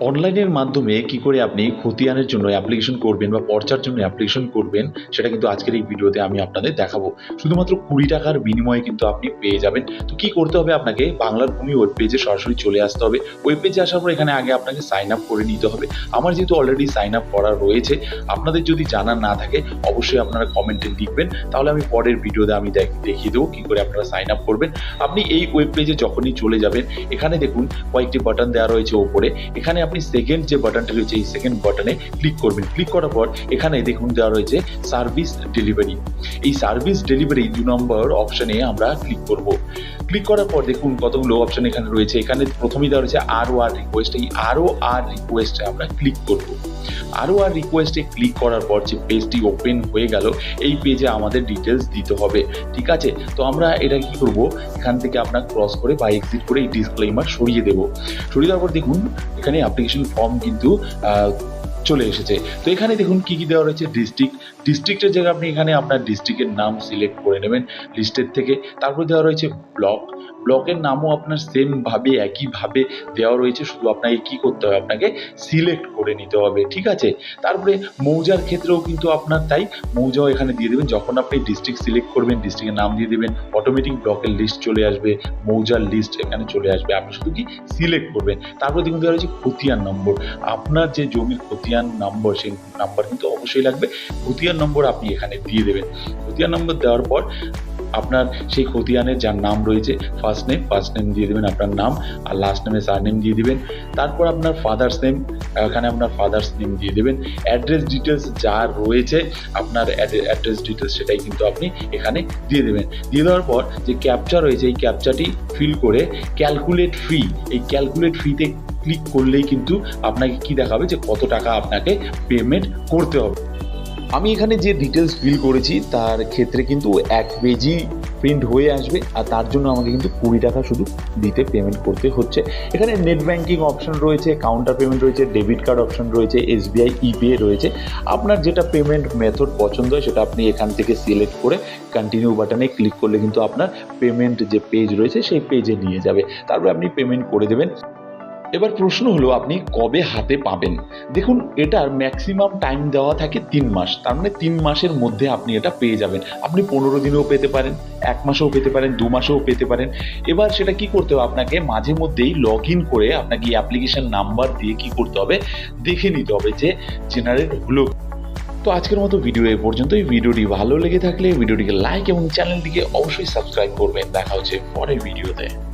অনলাইনের মাধ্যমে কি করে আপনি খতিয়ানের জন্য অ্যাপ্লিকেশন করবেন বা পর্চার জন্য অ্যাপ্লিকেশন করবেন, সেটা কিন্তু আজকের এই ভিডিওতে আমি আপনাদের দেখাবো। শুধুমাত্র কুড়ি টাকার বিনিময়ে কিন্তু আপনি পেয়ে যাবেন। তো কি করতে হবে আপনাকে? বাংলার ভূমি ওয়েব পেজে সরাসরি চলে আসতে হবে। ওয়েব পেজে আসার পর এখানে আগে আপনাকে সাইন আপ করে নিতে হবে। আমার যেহেতু অলরেডি সাইন আপ করা রয়েছে, আপনাদের যদি জানা না থাকে, অবশ্যই আপনারা কমেন্টে লিখবেন। তাহলে আমি পরের ভিডিওতে আমি দেখ- দেখিয়ে দেবো কি করে আপনারা সাইন আপ করবেন। আপনি এই ওয়েব পেজে যখনই চলে যাবেন, এখানে দেখুন কয়েকটি বাটন দেওয়া রয়েছে ওপরে। এখানে আপনি সেকেন্ড যে বাটনটা রয়েছে, এই সেকেন্ড বাটনে ক্লিক করবেন। ক্লিক করার পর এখানে দেখুন দেওয়া রয়েছে সার্ভিস ডেলিভারি এই সার্ভিস ডেলিভারি দু নম্বর অপশানে আমরা ক্লিক করব। ক্লিক করার পর দেখুন কতগুলো অপশান এখানে রয়েছে। এখানে প্রথমেই দেওয়া রয়েছে আর ও আর রিকোয়েস্ট এই আরও আর রিকোয়েস্টে আমরা ক্লিক করব। আরও আর রিকোয়েস্টে ক্লিক করার পর যে পেজটি ওপেন হয়ে গেল, এই পেজে আমাদের ডিটেলস দিতে হবে। ঠিক আছে? তো আমরা এটা কি করব? এখান থেকে আপনার ক্রস করে বা এক্সিট করে এই ডিসক্লেমার সরিয়ে দেবো। সরিয়ে দেওয়ার পর দেখুন, এখানে অ্যাপ্লিকেশন ফর্ম কিন্তু চলে এসেছে। তো এখানে দেখুন কি কি দেওয়া রয়েছে ডিস্ট্রিক্ট ডিস্ট্রিক্টের জায়গায় আপনি এখানে আপনার ডিস্ট্রিক্টের নাম সিলেক্ট করে নেবেন লিস্টের থেকে। তারপর দেওয়া রয়েছে ব্লক ব্লকের নামও আপনার সেমভাবে একইভাবে দেওয়া রয়েছে। শুধু আপনাকে কি করতে হবে? আপনাকে সিলেক্ট করে নিতে হবে, ঠিক আছে? তারপরে মৌজার ক্ষেত্রেও কিন্তু আপনার তাই। মৌজাও এখানে দিয়ে দেবেন। যখন আপনি ডিস্ট্রিক্ট সিলেক্ট করবেন ডিস্ট্রিক্টের নাম দিয়ে দেবেন অটোমেটিক ব্লকের লিস্ট চলে আসবে, মৌজার লিস্ট এখানে চলে আসবে। আপনি শুধু কি সিলেক্ট করবেন। তারপরে দেখুন দেওয়া রয়েছে খতিয়ান নম্বর আপনার যে জমির খতিয়ান নম্বর, সেই নাম্বার কিন্তু অবশ্যই লাগবে। খতিয়ান নম্বর আপনি এখানে দিয়ে দেবেন। খতিয়ান নম্বর দেওয়ার পর আপনার সেই খতিয়ানের যার নাম রয়েছে ফার্স্ট নেম ফার্স্ট নেম দিয়ে দেবেন আপনার নাম আর লাস্ট নেমে সার নেম দিয়ে দেবেন। তারপর আপনার ফাদার্স নেম এখানে আপনার ফাদার্স নেম দিয়ে দেবেন। অ্যাড্রেস ডিটেলস যা রয়েছে, আপনার অ্যাড্রেস ডিটেলস সেটাই কিন্তু আপনি এখানে দিয়ে দেবেন। দিয়ে দেওয়ার পর যে ক্যাপচা রয়েছে, এই ক্যাপচাটি ফিল করে ক্যালকুলেট ফি এই ক্যালকুলেট ফিতে ক্লিক করলেই কিন্তু আপনাকে কি দেখাবে যে কত টাকা আপনাকে পেমেন্ট করতে হবে। আমি এখানে যে ডিটেলস ফিল করেছি, তার ক্ষেত্রে কিন্তু এক পেজই প্রিন্ট হয়ে আসবে আর তার জন্য আমাকে কিন্তু কুড়ি টাকা শুধু দিতে পেমেন্ট করতে হচ্ছে। এখানে নেট ব্যাঙ্কিং অপশন রয়েছে কাউন্টার পেমেন্ট রয়েছে ডেবিট কার্ড অপশন রয়েছে এসবিআই ইপে রয়েছে। আপনার যেটা পেমেন্ট মেথড পছন্দ হয়, সেটা আপনি এখান থেকে সিলেক্ট করে কন্টিনিউ বাটনে ক্লিক করলে কিন্তু আপনার পেমেন্ট যে পেজ রয়েছে, সেই পেজে নিয়ে যাবে। তারপরে আপনি পেমেন্ট করে দেবেন। এবার প্রশ্ন হলো, আপনি কবে হাতে পাবেন? দেখুন, এটার ম্যাক্সিমাম টাইম দেওয়া থাকে তিন মাস। তার মানে তিন মাসের মধ্যে আপনি এটা পেয়ে যাবেন। আপনি পনেরো দিনেও পেতে পারেন, এক মাসেও পেতে পারেন, দু মাসেও পেতে পারেন। এবার সেটা কি করতে হবে আপনাকে? মাঝে মধ্যেই লগ ইন করে আপনাকে অ্যাপ্লিকেশন নাম্বার দিয়ে কি করতে হবে? দেখে নিতে হবে যে জেনারেট হলো। তো আজকের মতো ভিডিও এ পর্যন্তই। ভিডিওটি ভালো লেগে থাকলে ভিডিওটিকে লাইক এবং চ্যানেলটিকে অবশ্যই সাবস্ক্রাইব করবেন। দেখা হচ্ছে পরের ভিডিওতে